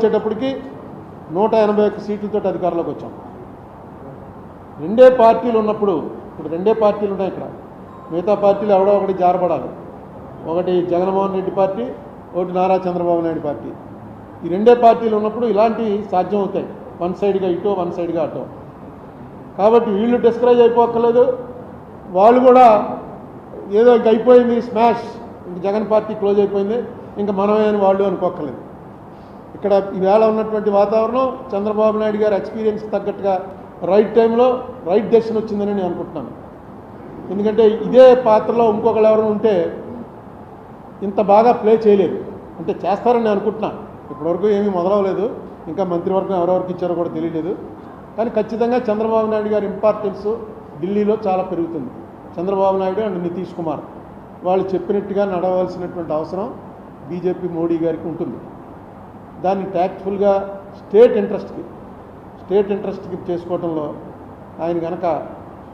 వచ్చేటప్పటికి నూట ఎనభై ఒక్క సీట్లతో అధికారంలోకి వచ్చాం. రెండే పార్టీలు ఉన్నప్పుడు ఇప్పుడు రెండే పార్టీలు ఉన్నాయి ఇక్కడ. మిగతా పార్టీలు ఎవడో ఒకటి జారపడాలి ఒకటి జగన్మోహన్ రెడ్డి పార్టీ ఒకటి నారా చంద్రబాబు నాయుడు పార్టీ. ఈ రెండే పార్టీలు ఉన్నప్పుడు ఇలాంటివి సాధ్యం అవుతాయి. వన్ సైడ్గా ఇటో వన్ సైడ్గా అటో. కాబట్టి వీళ్ళు డిస్కరేజ్ అయిపోక్కర్లేదు. వాళ్ళు కూడా ఏదో ఇంక అయిపోయింది స్మాష్. ఇంక జగన్ పార్టీ క్లోజ్ అయిపోయింది. ఇంకా మనమే అని వాళ్ళు అనుకోక్కర్లేదు. ఇక్కడ ఈవేళ ఉన్నటువంటి వాతావరణం చంద్రబాబు నాయుడు గారి ఎక్స్పీరియన్స్ తగ్గట్టుగా రైట్ టైంలో రైట్ డెసిషన్ వచ్చిందని నేను అనుకుంటున్నాను. ఎందుకంటే ఇదే పాత్రలో ఇంకొకళ్ళు ఎవరైనా ఉంటే ఇంత బాగా ప్లే చేయలేదు. అంటే చేస్తారని నేను అనుకుంటున్నాను. ఇప్పటివరకు ఏమీ మొదలవలేదు. ఇంకా మంత్రివర్గం ఎవరెవరికి ఇచ్చారో కూడా తెలియలేదు. కానీ ఖచ్చితంగా చంద్రబాబు నాయుడు గారి ఇంపార్టెన్స్ ఢిల్లీలో చాలా పెరుగుతుంది. చంద్రబాబు నాయుడు అండ్ నితీష్ కుమార్ వాళ్ళు చెప్పినట్టుగా నడవలసినటువంటి అవసరం బీజేపీ మోడీ గారికి ఉంటుంది. దాన్ని ట్యాక్ట్ఫుల్గా స్టేట్ ఇంట్రెస్ట్కి స్టేట్ ఇంట్రెస్ట్కి చేసుకోవడంలో ఆయన కనుక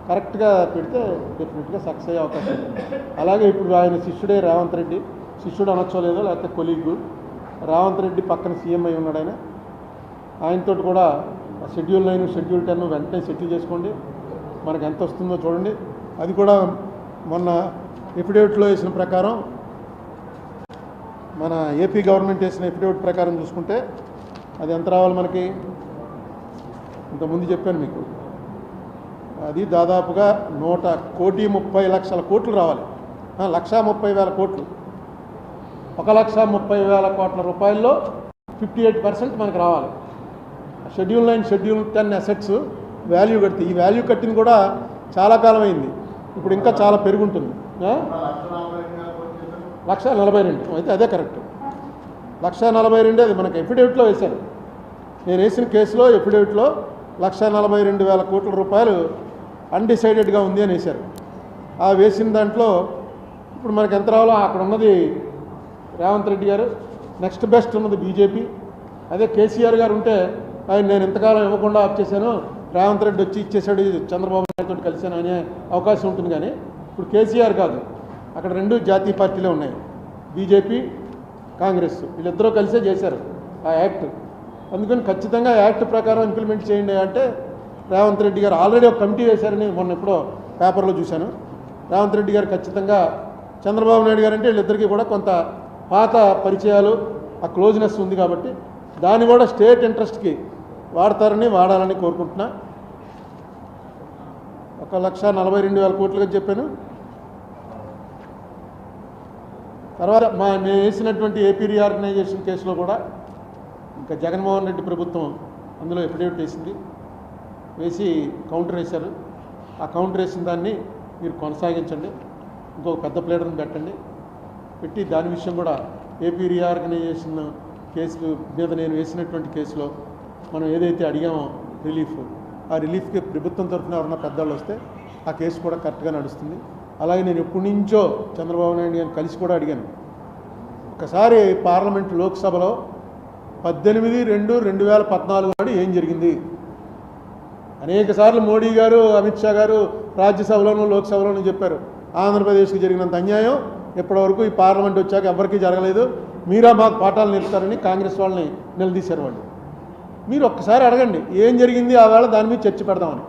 కరెక్ట్గా పెడితే డెఫినెట్గా సక్సెస్ అయ్యే అవకాశం ఉంది. అలాగే ఇప్పుడు ఆయన శిష్యుడే రేవంత్ రెడ్డి. శిష్యుడు అనొచ్చో లేదో లేకపోతే కొలీగు రేవంత్ రెడ్డి పక్కన సీఎం అయి ఉన్నాడు ఆయన. ఆయనతో కూడా షెడ్యూల్ నైన్ షెడ్యూల్ టెన్ వెంటనే సెటిల్ చేసుకోండి. మనకు ఎంత వస్తుందో చూడండి. అది కూడా మొన్న ఎఫిడేవిట్లో వేసిన ప్రకారం మన ఏపీ గవర్నమెంట్ వేసిన ఎఫిడేవిట్ ప్రకారం చూసుకుంటే అది ఎంత రావాలి మనకి? ఇంతకుముందు చెప్పాను మీకు. అది దాదాపుగా నూట కోటి ముప్పై లక్షల కోట్లు రావాలి. లక్ష లక్షా ముప్పై వేల కోట్లు. ఒక లక్ష ముప్పై వేల కోట్ల రూపాయల్లో ఫిఫ్టీ ఎయిట్ పర్సెంట్ మనకు రావాలి. Schedule nine schedule ten assets value కడితే ఈ వాల్యూ కట్టింది కూడా చాలా కాలం అయింది ఇప్పుడు ఇంకా చాలా పెరుగుంటుంది. లక్ష నలభై రెండు. అయితే అదే కరెక్ట్. లక్ష నలభై రెండు అది మనకు ఎఫిడేవిట్లో వేశారు. నేను వేసిన కేసులో ఎఫిడేవిట్లో లక్ష నలభై రెండు వేల కోట్ల రూపాయలు అన్డిసైడెడ్గా ఉంది అని వేశారు. ఆ వేసిన దాంట్లో ఇప్పుడు మనకు ఎంత రావాలో అక్కడ ఉన్నది రేవంత్ రెడ్డి గారు నెక్స్ట్ బెస్ట్ ఉన్నది బీజేపీ. అదే కేసీఆర్ గారు ఉంటే ఆయన నేను ఇంతకాలం ఇవ్వకుండా ఆఫ్ చేశాను రేవంత్ రెడ్డి వచ్చి ఇచ్చేసాడు చంద్రబాబు నాయుడుతో కలిశాను అనే అవకాశం ఉంటుంది కానీ ఇప్పుడు కేసీఆర్ కాదు. అక్కడ రెండు జాతీయ పార్టీలే ఉన్నాయి. బీజేపీ కాంగ్రెస్. వీళ్ళిద్దరూ కలిసే చేశారు ఆ యాక్ట్. అందుకని ఖచ్చితంగా యాక్ట్ ప్రకారం ఇంప్లిమెంట్ చేయండి అంటే రేవంత్ రెడ్డి గారు ఆల్రెడీ ఒక కమిటీ వేశారని మొన్న ఎప్పుడో పేపర్లో చూశాను. రేవంత్ రెడ్డి గారు ఖచ్చితంగా చంద్రబాబు నాయుడు గారు అంటే వీళ్ళిద్దరికీ కూడా కొంత పాత పరిచయాలు ఆ క్లోజ్నెస్ ఉంది కాబట్టి దాన్ని కూడా స్టేట్ ఇంట్రెస్ట్కి వాడతారని వాడాలని కోరుకుంటున్నా. ఒక లక్ష నలభై రెండు వేల కోట్లుగా చెప్పాను. తర్వాత మా మేము వేసినటువంటి ఏపీ రీఆర్గనైజేషన్ కేసులో కూడా ఇంకా జగన్మోహన్ రెడ్డి ప్రభుత్వం అందులో ఎఫిడేవిట్ వేసింది. వేసి కౌంటర్ వేశారు. ఆ కౌంటర్ వేసిన దాన్ని మీరు కొనసాగించండి. ఇంకొక పెద్ద ప్లేటర్ని పెట్టండి. పెట్టి దాని విషయం కూడా ఏపీ రీఆర్గనైజేషన్ కేసు మీద నేను వేసినటువంటి కేసులో మనం ఏదైతే అడిగామో రిలీఫ్ ఆ రిలీఫ్కి ప్రభుత్వం తరఫున ఎవరన్నా పెద్దవాళ్ళు వస్తే ఆ కేసు కూడా కరెక్ట్గా నడుస్తుంది. అలాగే నేను ఎప్పటి నుంచో చంద్రబాబు నాయుడు గారిని కలిసి కూడా అడిగాను. ఒకసారి పార్లమెంట్ లోక్సభలో పద్దెనిమిది రెండు రెండు వేల పద్నాలుగు నాడు ఏం జరిగింది? అనేక సార్లు మోడీ గారు అమిత్ షా గారు రాజ్యసభలోనూ లోక్సభలోనూ చెప్పారు. ఆంధ్రప్రదేశ్కి జరిగినంత అన్యాయం ఇప్పటివరకు ఈ పార్లమెంట్ వచ్చాక ఎవరికీ జరగలేదు. మీరా మాకు పాఠాలు నేర్పుతారని కాంగ్రెస్ వాళ్ళని నిలదీశారు వాళ్ళు. మీరు ఒక్కసారి అడగండి ఏం జరిగింది? ఆ వేళ దాని మీద చర్చ పెడదామని.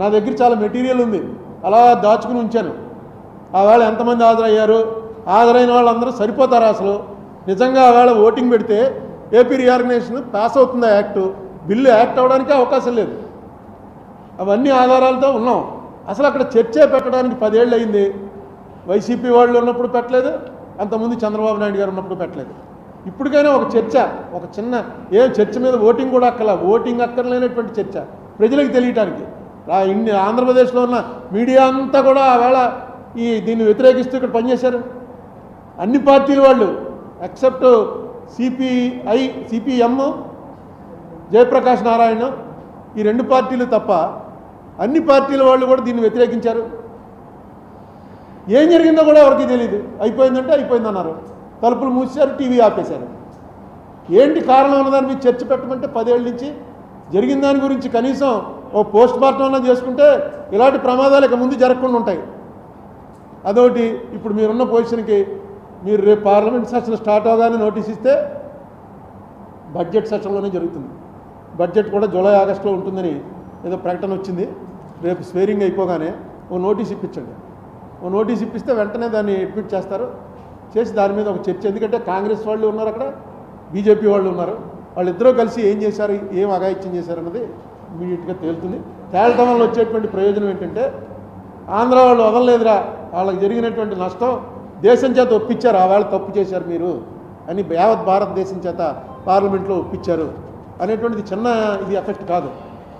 నా దగ్గర చాలా మెటీరియల్ ఉంది. అలా దాచుకుని ఉంచాను. ఆవేళ ఎంతమంది హాజరయ్యారు? హాజరైన వాళ్ళందరూ సరిపోతారు అసలు? నిజంగా ఆవేళ ఓటింగ్ పెడితే ఏపీ రీఆర్గనైజేషన్ పాస్ అవుతుంది యాక్టు? బిల్లు యాక్ట్ అవ్వడానికి అవకాశం లేదు. అవన్నీ ఆధారాలతో ఉన్నాం. అసలు అక్కడ చర్చే పెట్టడానికి పదేళ్ళు అయింది. వైసీపీ వాళ్ళు ఉన్నప్పుడు పెట్టలేదు. అంతకుముందు చంద్రబాబు నాయుడు గారు ఉన్నప్పుడు పెట్టలేదు. ఇప్పటికైనా ఒక చర్చ ఒక చిన్న ఏ చర్చ మీద ఓటింగ్ కూడా అక్కల ఓటింగ్ అక్కర్లేనటువంటి చర్చ ప్రజలకు తెలియటానికి. ఇన్ని ఆంధ్రప్రదేశ్లో ఉన్న మీడియా అంతా కూడా ఆవేళ ఈ దీన్ని వ్యతిరేకిస్తూ ఇక్కడ పనిచేశారు. అన్ని పార్టీల వాళ్ళు except CPI CPM Jayaprakash Narayan ఈ రెండు పార్టీలు తప్ప అన్ని పార్టీల వాళ్ళు కూడా దీన్ని వ్యతిరేకించారు. ఏం జరిగిందో కూడా ఎవరికి తెలియదు అయిపోయిందంటే అయిపోయిందన్నారు. తలుపులు మూసారు టీవీ ఆపేశారు. ఏంటి కారణం ఉన్నదాని మీద చర్చ పెట్టమంటే పదేళ్ళ నుంచి జరిగిన దాని గురించి కనీసం ఓ పోస్ట్ మార్టం అన్నా చేసుకుంటే ఇలాంటి ప్రమాదాలు ఇక ముందు జరగకుండా ఉంటాయి. అదొకటి ఇప్పుడు మీరున్న పొజిషన్కి మీరు రేపు పార్లమెంట్ సెషన్ స్టార్ట్ అవగానే నోటీస్ ఇస్తే బడ్జెట్ సెషన్లోనే జరుగుతుంది. బడ్జెట్ కూడా జూలై ఆగస్టులో ఉంటుందని ఏదో ప్రకటన వచ్చింది. రేపు స్వేరింగ్ అయిపోగానే ఓ నోటీస్ ఇప్పించండి. ఓ నోటీస్ ఇప్పిస్తే వెంటనే దాన్ని అడ్మిట్ చేస్తారు. చేసి దాని మీద ఒక చర్చ. ఎందుకంటే కాంగ్రెస్ వాళ్ళు ఉన్నారు అక్కడ బీజేపీ వాళ్ళు ఉన్నారు. వాళ్ళిద్దరూ కలిసి ఏం చేశారు ఏం అఘాయిత్యం చేశారన్నది ఇమీడియట్గా తేలుతుంది. తేలటం వల్ల వచ్చేటువంటి ప్రయోజనం ఏంటంటే ఆంధ్ర వాళ్ళు వదలలేదురా. వాళ్ళకి జరిగినటువంటి నష్టం దేశం చేత ఒప్పించారు. ఆ వాళ్ళు తప్పు చేశారు మీరు అని యావత్ భారతదేశం చేత పార్లమెంట్లో ఒప్పించారు అనేటువంటిది చిన్న ఇది ఎఫెక్ట్ కాదు.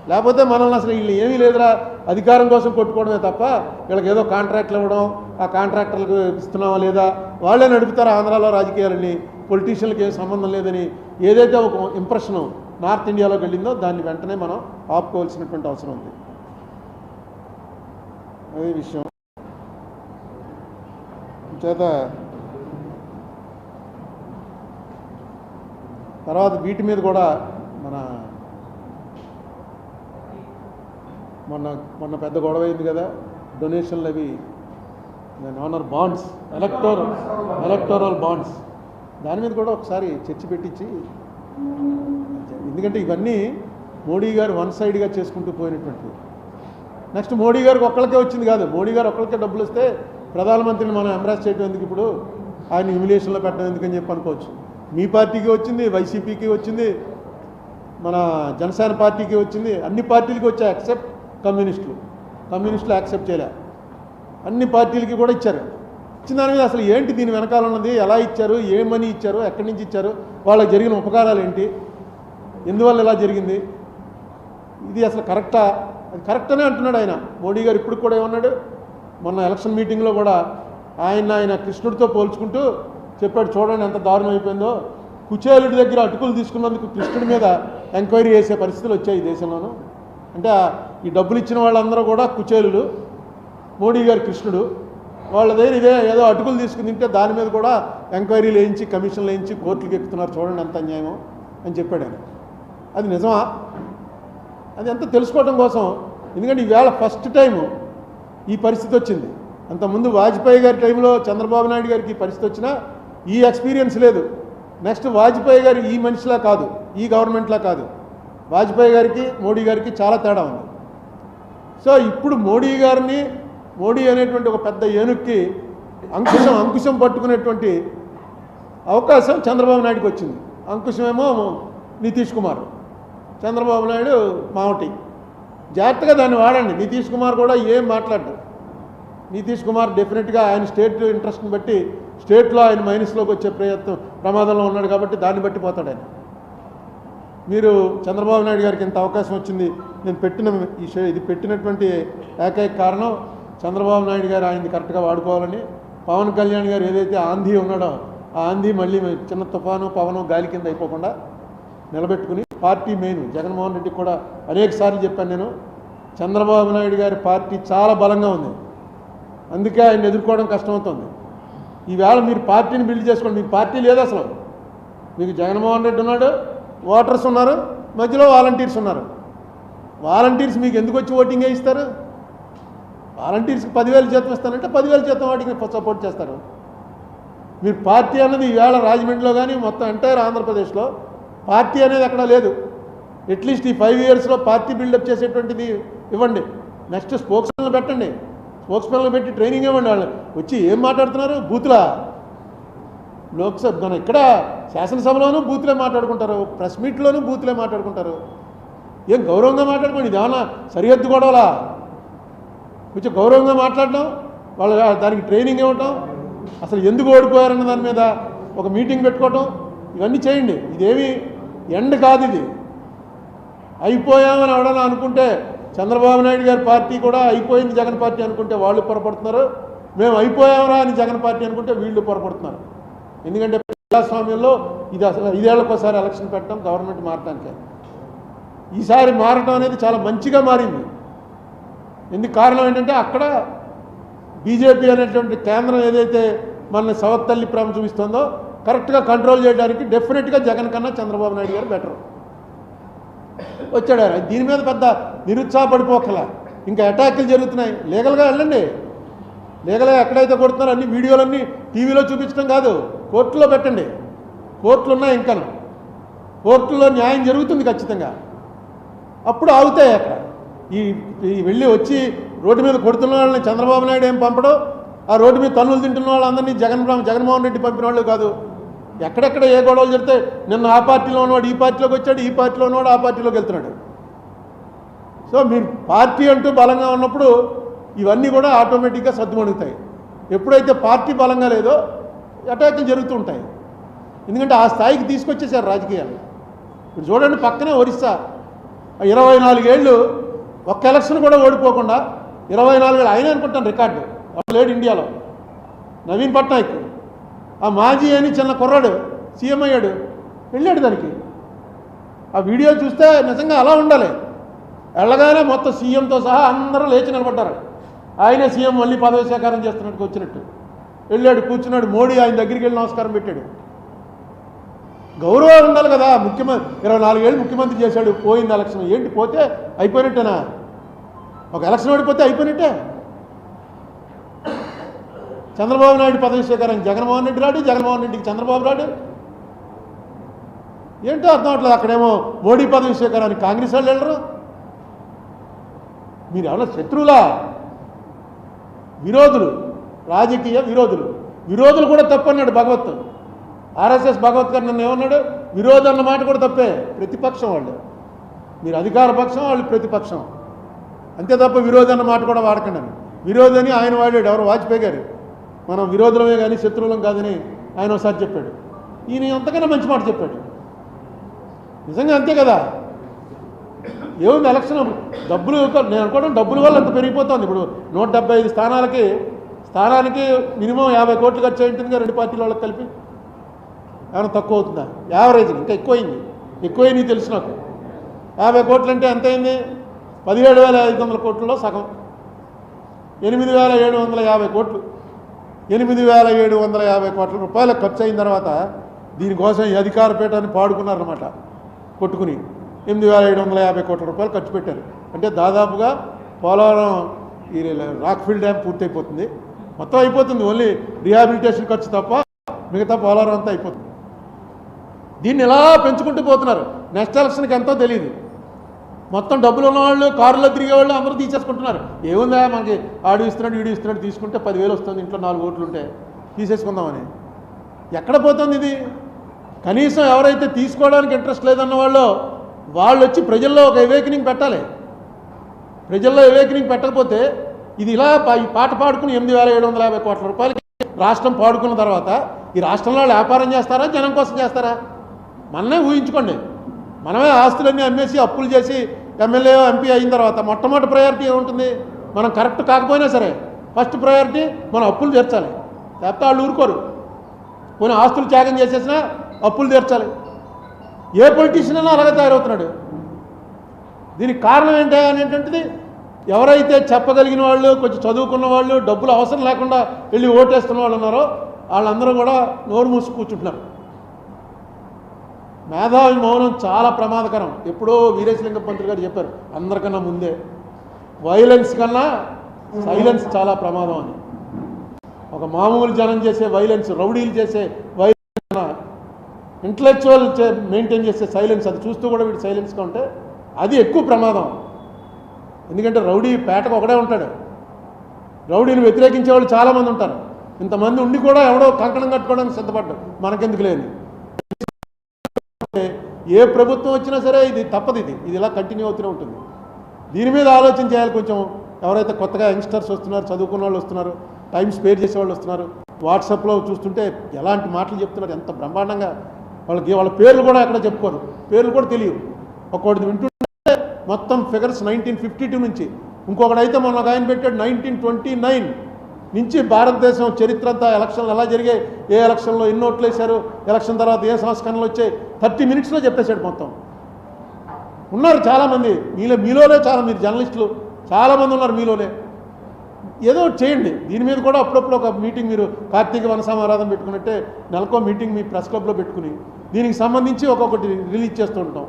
లేకపోతే మనల్ని అసలు వీళ్ళు ఏమీ లేదురా. అధికారం కోసం కొట్టుకోవడమే తప్ప వీళ్ళకి ఏదో కాంట్రాక్ట్లు ఇవ్వడం ఆ కాంట్రాక్టర్లకు ఇస్తున్నావా లేదా? వాళ్ళే నడుపుతారు ఆంధ్రాలో రాజకీయాలని? పొలిటీషియన్లకు ఏం సంబంధం లేదని? ఏదైతే ఒక ఇంప్రెషన్ నార్త్ ఇండియాలోకి వెళ్ళిందో దాన్ని వెంటనే మనం ఆపుకోవాల్సినటువంటి అవసరం ఉంది. అదే విషయం. చేత తర్వాత వీటి మీద కూడా మన మొన్న మొన్న పెద్ద గొడవ అయింది కదా డొనేషన్లు అవి దాని honour bonds electoral electoral bonds దాని మీద కూడా ఒకసారి చర్చ పెట్టించి ఎందుకంటే ఇవన్నీ మోడీ గారు వన్ సైడ్గా చేసుకుంటూ పోయినటువంటివి. నెక్స్ట్ మోడీ గారికి ఒక్కళ్ళకే వచ్చింది కాదు. మోడీ గారు ఒక్కళ్ళకే డబ్బులు వస్తే ప్రధానమంత్రిని మనం ఎంబ్రాస్ చేయడం ఎందుకు ఇప్పుడు? ఆయన హ్యూమిలేషన్లో పెట్టడం ఎందుకని చెప్పి అనుకోవచ్చు. మీ పార్టీకి వచ్చింది వైసీపీకి వచ్చింది మన జనసేన పార్టీకి వచ్చింది అన్ని పార్టీలకి వచ్చాయి ఎక్సెప్ట్ కమ్యూనిస్టులు. కమ్యూనిస్టులు యాక్సెప్ట్ చేయలే. అన్ని పార్టీలకి కూడా ఇచ్చారు. ఇచ్చిన దాని మీద అసలు ఏంటి దీని వెనకాల ఉన్నది? ఎలా ఇచ్చారు? ఏ మనీ ఇచ్చారు? ఎక్కడి నుంచి ఇచ్చారు? వాళ్ళకి జరిగిన ఉపకారాలు ఏంటి? ఎందువల్ల ఇలా జరిగింది? ఇది అసలు కరెక్టా అది కరెక్ట్ అనే అంటున్నాడు ఆయన. మోడీ గారు ఇప్పుడు కూడా ఏమన్నాడు? మొన్న ఎలక్షన్ మీటింగ్లో కూడా ఆయన ఆయన కృష్ణుడితో పోల్చుకుంటూ చెప్పాడు చూడండి ఎంత దారుణం అయిపోయిందో కుచేలుడి దగ్గర అటుకులు తీసుకున్నందుకు కృష్ణుడి మీద ఎంక్వైరీ చేసే పరిస్థితులు వచ్చాయి ఈ దేశంలోనూ. అంటే ఈ డబ్బులు ఇచ్చిన వాళ్ళందరూ కూడా కుచేలులు మోడీ గారు కృష్ణుడు. వాళ్ళ దగ్గర ఇదే ఏదో అటుకులు తీసుకుని తింటే దాని మీద కూడా ఎంక్వైరీలు వేయించి కమిషన్లు వేయించి కోర్టులకు ఎక్కుతున్నారు. చూడండి ఎంత అన్యాయమో అని చెప్పాడు ఆయన. అది నిజమా? అది అంతా తెలుసుకోవడం కోసం. ఎందుకంటే ఈవేళ ఫస్ట్ టైం ఈ పరిస్థితి వచ్చింది. అంతకుముందు వాజ్పేయి గారి టైంలో చంద్రబాబు నాయుడు గారికి పరిస్థితి వచ్చినా ఈ ఎక్స్పీరియన్స్ లేదు. నెక్స్ట్ వాజ్పేయి గారు ఈ మనిషిలా కాదు ఈ గవర్నమెంట్లా కాదు. వాజ్పేయి గారికి మోడీ గారికి చాలా తేడా ఉంది. సో ఇప్పుడు మోడీ గారిని మోడీ అనేటువంటి ఒక పెద్ద ఏనుక్కి అంకుశం అంకుశం పట్టుకునేటువంటి అవకాశం చంద్రబాబు నాయుడుకి వచ్చింది. అంకుశమేమో నితీష్ కుమార్. చంద్రబాబు నాయుడు మావటి. జాగ్రత్తగా దాన్ని వాడండి. నితీష్ కుమార్ కూడా ఏం మాట్లాడ్డు. నితీష్ కుమార్ డెఫినెట్గా ఆయన స్టేట్ ఇంట్రెస్ట్ని బట్టి స్టేట్లో ఆయన మైనస్లోకి వచ్చే ప్రయత్నం ప్రమాదంలో ఉన్నాడు కాబట్టి దాన్ని బట్టి పోతాడు ఆయన. మీరు చంద్రబాబు నాయుడు గారికి ఇంత అవకాశం వచ్చింది. నేను పెట్టిన ఈ ఇది పెట్టినటువంటి ఏకైక కారణం చంద్రబాబు నాయుడు గారు ఆయనది కరెక్ట్గా వాడుకోవాలని. పవన్ కళ్యాణ్ గారు ఏదైతే ఆంధీ ఉన్నాడో ఆ ఆంధీ మళ్ళీ చిన్న తుఫాను పవను గాలి కింద అయిపోకుండా నిలబెట్టుకుని పార్టీ మెయిన్. జగన్మోహన్ రెడ్డి కూడా అనేక సార్లు చెప్పాను నేను చంద్రబాబు నాయుడు గారి పార్టీ చాలా బలంగా ఉంది. అందుకే ఆయన ఎదుర్కోవడం కష్టమవుతుంది. ఈవేళ మీరు పార్టీని బిల్డ్ చేసుకోండి. మీకు పార్టీ లేదు అసలు. మీకు జగన్మోహన్ రెడ్డి ఉన్నాడు ఓటర్స్ ఉన్నారు మధ్యలో వాలంటీర్స్ ఉన్నారు. వాలంటీర్స్ మీకు ఎందుకు వచ్చి ఓటింగ్ వేయిస్తారు వాలంటీర్స్కి పదివేలు జీతం ఇస్తానంటే పదివేల జీతం వాటికి సపోర్ట్ చేస్తారు. మీరు పార్టీ అన్నది ఈవేళ రాజమండ్రిలో కానీ మొత్తం ఎంటైర్ ఆంధ్రప్రదేశ్లో పార్టీ అనేది అక్కడ లేదు. అట్లీస్ట్ ఈ ఫైవ్ ఇయర్స్లో పార్టీ బిల్డప్ చేసేటువంటిది ఇవ్వండి. నెక్స్ట్ స్పోక్స్ పెట్టండి. స్పోక్స్ పెట్టి ట్రైనింగ్ ఇవ్వండి వాళ్ళు వచ్చి ఏం మాట్లాడుతున్నారు? బూతులా? లోక్సభ మన ఇక్కడ శాసనసభలోనూ బూతులే మాట్లాడుకుంటారు. ప్రెస్ మీట్లోనూ బూతులే మాట్లాడుకుంటారు. ఏం గౌరవంగా మాట్లాడుకోండి. ఇది ఏమన్నా సరిహద్దు గొడవలా? కొంచెం గౌరవంగా మాట్లాడడం వాళ్ళ దానికి ట్రైనింగ్ ఇవ్వటం అసలు ఎందుకు ఓడిపోయారన్న దాని మీద ఒక మీటింగ్ పెట్టుకోవటం ఇవన్నీ చేయండి. ఇదేమి ఎండ్ కాదు ఇది. అయిపోయామని ఎవడన్నా అనుకుంటే చంద్రబాబు నాయుడు గారి పార్టీ కూడా అయిపోయింది జగన్ పార్టీ అనుకుంటే వాళ్ళు పొరపడుతున్నారు. మేము అయిపోయామరా అని జగన్ పార్టీ అనుకుంటే వీళ్ళు పొరపడుతున్నారు. ఎందుకంటే ప్రజాస్వామ్యంలో ఇది అసలు ఐదేళ్ళకోసారి ఎలక్షన్ పెట్టడం గవర్నమెంట్ మారటానికే. ఈసారి మారటం అనేది చాలా మంచిగా మారింది. ఎందుకు కారణం ఏంటంటే అక్కడ బీజేపీ అనేటువంటి కేంద్రం ఏదైతే మన సవత్ తల్లి ప్రేమ చూపిస్తుందో కరెక్ట్గా కంట్రోల్ చేయడానికి డెఫినెట్గా జగన్ కన్నా చంద్రబాబు నాయుడు గారు బెటర్ వచ్చాడు దీని మీద పెద్ద నిరుత్సాహపడిపోకలా. ఇంకా అటాక్లు జరుగుతున్నాయి. లీగల్గా వెళ్ళండి. లీగల్గా ఎక్కడైతే కొడుతున్నారో అన్ని వీడియోలన్నీ టీవీలో చూపించడం కాదు కోర్టులో పెట్టండి. కోర్టులు ఉన్నాయి ఇంకా కోర్టులో న్యాయం జరుగుతుంది ఖచ్చితంగా. అప్పుడు ఆగుతాయి అక్కడ. ఈ ఈ వెళ్ళి వచ్చి రోడ్డు మీద కొడుతున్న వాళ్ళని చంద్రబాబు నాయుడు ఏం పంపడం? ఆ రోడ్డు మీద తన్నులు తింటున్న వాళ్ళందరినీ జగన్ జగన్మోహన్ రెడ్డి పంపిన వాళ్ళు కాదు. ఎక్కడెక్కడ ఏ గొడవలు జరిగితే నిన్న ఆ పార్టీలో ఉన్నవాడు ఈ పార్టీలోకి వచ్చాడు ఈ పార్టీలో ఉన్నవాడు ఆ పార్టీలోకి వెళ్తున్నాడు. సో మీరు పార్టీ అంటూ బలంగా ఉన్నప్పుడు ఇవన్నీ కూడా ఆటోమేటిక్గా సర్దుమణుగుతాయి. ఎప్పుడైతే పార్టీ బలంగా లేదో అటాక్లు జరుగుతూ ఉంటాయి. ఎందుకంటే ఆ స్థాయికి తీసుకొచ్చేసారు రాజకీయాలు. ఇప్పుడు చూడండి పక్కనే ఒరిస్సా. ఇరవై నాలుగేళ్ళు ఒక్క ఎలక్షన్ కూడా ఓడిపోకుండా ఇరవై నాలుగేళ్ళు ఆయన అనుకుంటాను రికార్డు. లేడు ఇండియాలో. నవీన్ పట్నాయక్. ఆ మాజీ అని చిన్న కుర్రాడు సీఎం అయ్యాడు వెళ్ళాడు దానికి. ఆ వీడియో చూస్తే నిజంగా అలా ఉండాలి. వెళ్ళగానే మొత్తం సీఎంతో సహా అందరూ లేచి నిలబడ్డారు. ఆయనే సీఎం మళ్ళీ పదవి స్వీకారం చేస్తున్నట్టుకు వచ్చినట్టు. వెళ్ళాడు కూర్చున్నాడు మోడీ ఆయన దగ్గరికి వెళ్ళి నమస్కారం పెట్టాడు. గౌరవం ఉండాలి కదా ముఖ్యమంత్రి ఇరవై నాలుగేళ్ళు ముఖ్యమంత్రి చేశాడు పోయింది ఎలక్షన్ ఏంటి పోతే అయిపోయినట్టేనా? ఒక ఎలక్షన్ ఓడిపోతే అయిపోయినట్టే? చంద్రబాబు నాయుడు పదవి స్వీకారం జగన్మోహన్ రెడ్డి రాడు జగన్మోహన్ రెడ్డికి చంద్రబాబు రాడు. ఏంటో అర్థం అవట్లేదు. అక్కడేమో మోడీ పదవి స్వీకారానికి కాంగ్రెస్ వాళ్ళు వెళ్ళరు. మీరు ఎవరో శత్రువులా? విరోధులు రాజకీయ విరోధులు. విరోధులు కూడా తప్పన్నాడు భగవత్. ఆర్ఎస్ఎస్ భగవత్ గారు నన్ను ఏమన్నాడు? విరోధం అన్న మాట కూడా తప్పే. ప్రతిపక్షం వాళ్ళు. మీరు అధికార పక్షం వాళ్ళు ప్రతిపక్షం. అంతే తప్ప విరోధం అన్న మాట కూడా వాడకండి అని. విరోధని ఆయన వాడాడు. ఎవరు? వాజ్పేయి గారు. మనం విరోధులమే కానీ శత్రువులం కాదని ఆయన ఒకసారి చెప్పాడు. ఈయన అంతకన్నా మంచి మాట చెప్పాడు. నిజంగా అంతే కదా? ఏముంది ఎలక్షన్ డబ్బులు నేను అనుకోవడం డబ్బుల వల్ల అంత పెరిగిపోతుంది. ఇప్పుడు నూట డెబ్బై ఐదు స్థానాలకి స్థానానికి మినిమం యాభై కోట్లు ఖర్చు అయింటుందిగా రెండు పార్టీల వాళ్ళకి కలిపి. ఏమైనా తక్కువ అవుతుందా? యావరేజ్ ఇంకా ఎక్కువైంది. ఎక్కువైంది తెలుసు నాకు. యాభై కోట్లు అంటే ఎంత అయింది? పదిహేడు వేల ఐదు వందల కోట్లలో సగం. ఎనిమిది వేల ఏడు వందల యాభై కోట్లు. ఎనిమిది వేల ఏడు వందల యాభై కోట్ల రూపాయలు ఖర్చు అయిన తర్వాత దీనికోసం ఈ అధికార పీఠాన్ని పాడుకున్నారనమాట కొట్టుకుని ఎనిమిది వేల ఏడు వందల యాభై కోట్ల రూపాయలు ఖర్చు పెట్టారు. అంటే దాదాపుగా పోలవరం ఈ రాక్ఫీల్డ్ డ్యామ్ పూర్తయిపోతుంది. మొత్తం అయిపోతుంది. ఓన్లీ రిహాబిలిటేషన్ ఖర్చు తప్ప మిగతా పోలవరం అంతా అయిపోతుంది. దీన్ని ఎలా పెంచుకుంటూ పోతున్నారు? నెక్స్ట్ ఎలక్షన్కి ఎంతో తెలియదు మొత్తం డబ్బులు ఉన్నవాళ్ళు కారులో తిరిగే వాళ్ళు అందరూ తీసేసుకుంటున్నారు. ఏముందా మనకి? ఆడు ఇస్తున్నాడు వీడు ఇస్తున్నాడు తీసుకుంటే పదివేలు వస్తుంది ఇంట్లో నాలుగు ఓట్లు ఉంటే. తీసేసుకుందామని. ఎక్కడ పోతుంది ఇది? కనీసం ఎవరైతే తీసుకోవడానికి ఇంట్రెస్ట్ లేదన్న వాళ్ళు వాళ్ళు వచ్చి ప్రజల్లో ఒక ఎవేకనింగ్ పెట్టాలి. ప్రజల్లో ఎవేకనింగ్ పెట్టకపోతే ఇది ఇలా ఈ పాట పాడుకుని ఎనిమిది వేల ఏడు వందల యాభై కోట్ల రూపాయలకి రాష్ట్రం పాడుకున్న తర్వాత ఈ రాష్ట్రంలో వాళ్ళు వ్యాపారం చేస్తారా జనం కోసం చేస్తారా? మనమే ఊహించుకోండి. మనమే ఆస్తులన్నీ అమ్మేసి అప్పులు చేసి ఎమ్మెల్యే ఎంపీ అయిన తర్వాత మొట్టమొదటి ప్రయారిటీ ఏముంటుంది? మనం కరెక్ట్ కాకపోయినా సరే ఫస్ట్ ప్రయారిటీ మనం అప్పులు తీర్చాలి. లేకపోతే వాళ్ళు ఊరుకోరు. కొన్ని ఆస్తులు త్యాగం చేసేసినా అప్పులు తీర్చాలి. ఏ పొలిటీషియన్ అయినా అలాగే తయారవుతున్నాడు. దీనికి కారణం ఏంటి అనేటువంటిది ఎవరైతే చెప్పగలిగిన వాళ్ళు కొంచెం చదువుకున్న వాళ్ళు డబ్బులు అవసరం లేకుండా వెళ్ళి ఓటేస్తున్న వాళ్ళు ఉన్నారో వాళ్ళందరూ కూడా నోరు మూసి కూర్చుంటున్నారు. మేధావి మౌనం చాలా ప్రమాదకరం. ఎప్పుడో వీరేశలింగ పంతులు గారు చెప్పారు అందరికన్నా ముందే. వైలెన్స్ కన్నా సైలెన్స్ చాలా ప్రమాదం అని. ఒక మామూలు జనం చేసే వైలెన్స్ రౌడీలు చేసే వైలెన్స్ కన్నా ఇంటలెక్చువల్ మెయింటైన్ చేసే సైలెన్స్ అది చూస్తూ కూడా వీడు సైలెన్స్గా ఉంటే అది ఎక్కువ ప్రమాదం. ఎందుకంటే రౌడీ పేటకు ఒకడే ఉంటాడు. రౌడీని వ్యతిరేకించే వాళ్ళు చాలామంది ఉంటారు. ఇంతమంది ఉండి కూడా ఎవడో కంకణం కట్టుకోవడానికి సిద్ధపడ్డాడు. మనకెందుకు లేని. ఏ ప్రభుత్వం వచ్చినా సరే ఇది తప్పదు ఇది. ఇది ఇలా కంటిన్యూ అవుతూనే ఉంటుంది. దీని మీద ఆలోచన చేయాలి కొంచెం. ఎవరైతే కొత్తగా యంగ్స్టర్స్ వస్తున్నారు చదువుకున్న వాళ్ళు వస్తున్నారు టైం స్పేర్ చేసే వాళ్ళు వస్తున్నారు వాట్సాప్లో చూస్తుంటే ఎలాంటి మాటలు చెప్తున్నారు ఎంత బ్రహ్మాండంగా వాళ్ళకి వాళ్ళ పేర్లు కూడా ఎక్కడ చెప్పుకోరు. పేర్లు కూడా తెలియవు. ఒక్కొక్కటి వింటుంటే మొత్తం ఫిగర్స్ నైన్టీన్ ఫిఫ్టీ టూ నుంచి. ఇంకొకడైతే మొన్న ఒక ఆయన పెట్టాడు నైన్టీన్ ట్వంటీ నైన్ నుంచి భారతదేశం చరిత్ర అంతా ఎలక్షన్లు ఎలా జరిగాయి ఏ ఎలక్షన్లో ఎన్ని ఓట్లు వేశారు ఎలక్షన్ తర్వాత ఏ సంస్కరణలు వచ్చాయి థర్టీ మినిట్స్లో చెప్పేశాడు మొత్తం. ఉన్నారు చాలామంది. మీలో మీలోనే చాలా మీరు జర్నలిస్టులు. చాలామంది ఉన్నారు మీలోనే. ఏదో చేయండి. దీని మీద కూడా అప్పుడప్పుడు ఒక మీటింగ్ మీరు కార్తీక వనసమారాధన పెట్టుకున్నట్టే నెలకో మీటింగ్ మీ ప్రెస్ క్లబ్లో పెట్టుకుని దీనికి సంబంధించి ఒక్కొక్కటి రిలీజ్ చేస్తూ ఉంటాం.